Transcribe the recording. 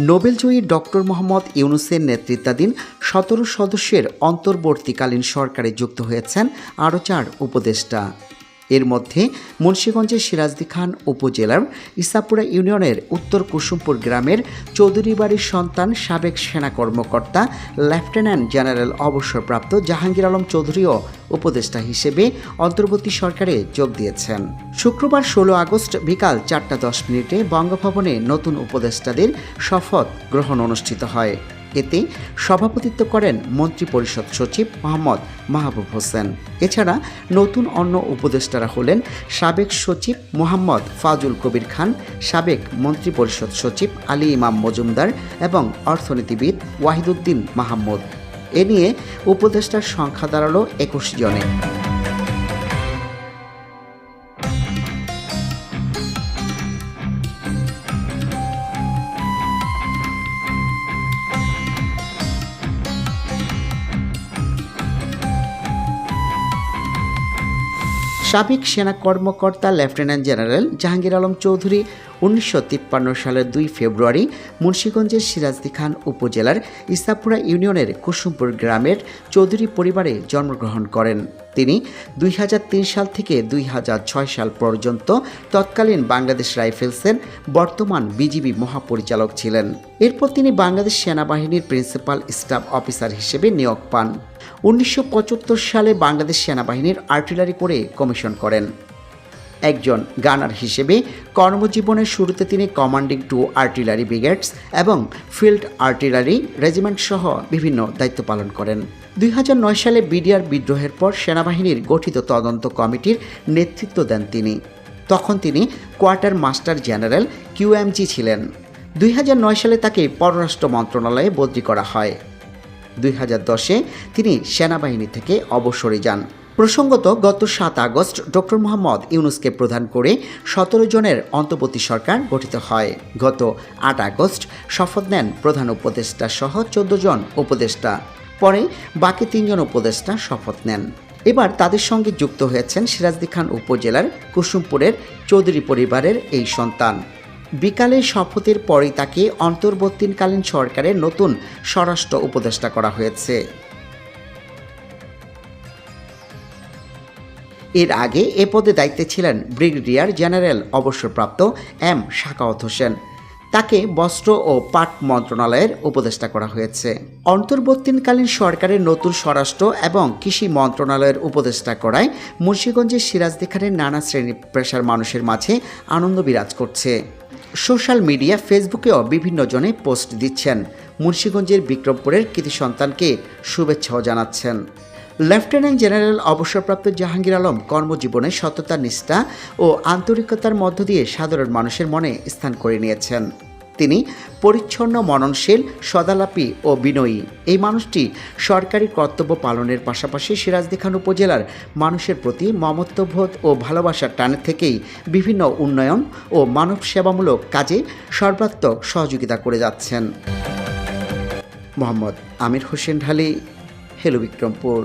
নোবেলজয়ী doctor Mohammad ইউনুসের নেতৃত্বাধীন সতেরো সদস্যের অন্তর্বর্তীকালীন সরকারে যুক্ত হয়েছেন আরও চার উপদেষ্টা। এর মধ্যে মুন্সীগঞ্জের সিরাজদি খান উপজেলার ইসাপুরা ইউনিয়নের উত্তর কুসুমপুর গ্রামের চৌধুরী বাড়ির সন্তান সাবেক সেনা কর্মকর্তা লেফটেন্যান্ট জেনারেল অবসরপ্রাপ্ত জাহাঙ্গীর আলম চৌধুরীও উপদেষ্টা হিসেবে অন্তর্বর্তী সরকারে যোগ দিয়েছেন। শুক্রবার ষোলো আগস্ট বিকাল চারটা দশ মিনিটে বঙ্গভবনে নতুন উপদেষ্টাদের শপথ গ্রহণ অনুষ্ঠিত হয়। এতে সভাপতিত্ব করেন মন্ত্রিপরিষদ সচিব মোহাম্মদ মাহবুব হোসেন। এছাড়া নতুন অন্য উপদেষ্টারা হলেন সাবেক সচিব মোহাম্মদ ফাজুল কবির খান, সাবেক মন্ত্রিপরিষদ সচিব আলী ইমাম মজুমদার এবং অর্থনীতিবিদ ওয়াহিদুদ্দিন মাহমুদ। এ নিয়ে উপদেষ্টার সংখ্যা দাঁড়াল একুশ জনে। সাবেক সেনা কর্মকর্তা লেফটেন্যান্ট জেনারেল জাহাঙ্গীর আলম চৌধুরী উনিশশো তিপ্পান্ন সালের দুই ফেব্রুয়ারি মুন্সীগঞ্জের সিরাজদি খান উপজেলার ইসাপুরা ইউনিয়নের কুসুমপুর গ্রামের চৌধুরী পরিবারে জন্মগ্রহণ করেন। তিনি দুই হাজার তিন সাল থেকে দুই হাজার ছয় সাল পর্যন্ত তৎকালীন বাংলাদেশ রাইফেলসের বর্তমান বিজিবি মহাপরিচালক ছিলেন। এরপর তিনি বাংলাদেশ সেনাবাহিনীর প্রিন্সিপাল স্টাফ অফিসার হিসেবে নিয়োগ পান। উনিশশো পঁচাত্তর সালে বাংলাদেশ সেনাবাহিনীর আর্টিলারি করে কমিশন করেন। একজন গানার হিসেবে কর্মজীবনের শুরুতে তিনি কমান্ডিং টু আর্টিলারি ব্রিগেডস এবং ফিল্ড আর্টিলারি রেজিমেন্ট সহ বিভিন্ন দায়িত্ব পালন করেন। দুই নয় সালে বিডিআর বিদ্রোহের পর সেনাবাহিনীর গঠিত তদন্ত কমিটির নেতৃত্ব দেন তিনি। তখন তিনি কোয়ার্টার মাস্টার জেনারেল কিউএমজি ছিলেন। দুই নয় সালে তাকে পররাষ্ট্র মন্ত্রণালয়ে বদলি করা হয়। দুই তিনি সেনাবাহিনী থেকে অবসরে যান। প্রসঙ্গত, গত সাত আগস্ট ডক্টর মোহাম্মদ ইউনুসকে প্রধান করে সতেরো জনের অন্তর্বর্তী সরকার গঠিত হয়। গত আট আগস্ট শপথ নেন প্রধান উপদেষ্টা সহ চোদ্দ জন উপদেষ্টা। পরে বাকি তিনজন উপদেষ্টা শপথ নেন। এবার তাদের সঙ্গে যুক্ত হয়েছেন সিরাজদি খান উপজেলার কুসুমপুরের চৌধুরী পরিবারের এই সন্তান। বিকালে শপথের পরেই তাকে অন্তর্বর্তীকালীন সরকারের নতুন স্বরাষ্ট্র উপদেষ্টা করা হয়েছে। এর আগে এ পদে দায়িত্বে ছিলেন ব্রিগেডিয়ার জেনারেল অবসরপ্রাপ্ত এম শাকাওয়াত হোসেন। তাকে বস্ত্র ও পাট মন্ত্রণালয়ের উপদেষ্টা করা হয়েছে। অন্তর্বর্তীকালীন সরকারের নতুন স্বরাষ্ট্র এবং কৃষি মন্ত্রণালয়ের উপদেষ্টা করায় মুন্সীগঞ্জের সিরাজদি খানের নানা শ্রেণি পেশার মানুষের মাঝে আনন্দ বিরাজ করছে। সোশ্যাল মিডিয়া, ফেসবুকেও বিভিন্ন জনে পোস্ট দিচ্ছেন। মুন্সীগঞ্জের বিক্রমপুরের কৃতি সন্তানকে শুভেচ্ছাও জানাচ্ছেন। লেফটেন্যান্ট জেনারেল অবসরপ্রাপ্ত জাহাঙ্গীর আলম কর্মজীবনে সততা, নিষ্ঠা ও আন্তরিকতার মধ্য দিয়ে সাধারণ মানুষের মনে স্থান করে নিয়েছেন। তিনি পরিচ্ছন্ন, মননশীল, সদালাপী ও বিনয়ী। এই মানুষটি সরকারি কর্তব্য পালনের পাশাপাশি সিরাজদিখান উপজেলার মানুষের প্রতি মমত্ববোধ ও ভালোবাসার টান থেকেই বিভিন্ন উন্নয়ন ও মানব সেবামূলক কাজে সর্বাত্মক সহযোগিতা করে যাচ্ছেন। মোহাম্মদ আমির হোসেন ঢালি, হেলো বিক্রমপুর।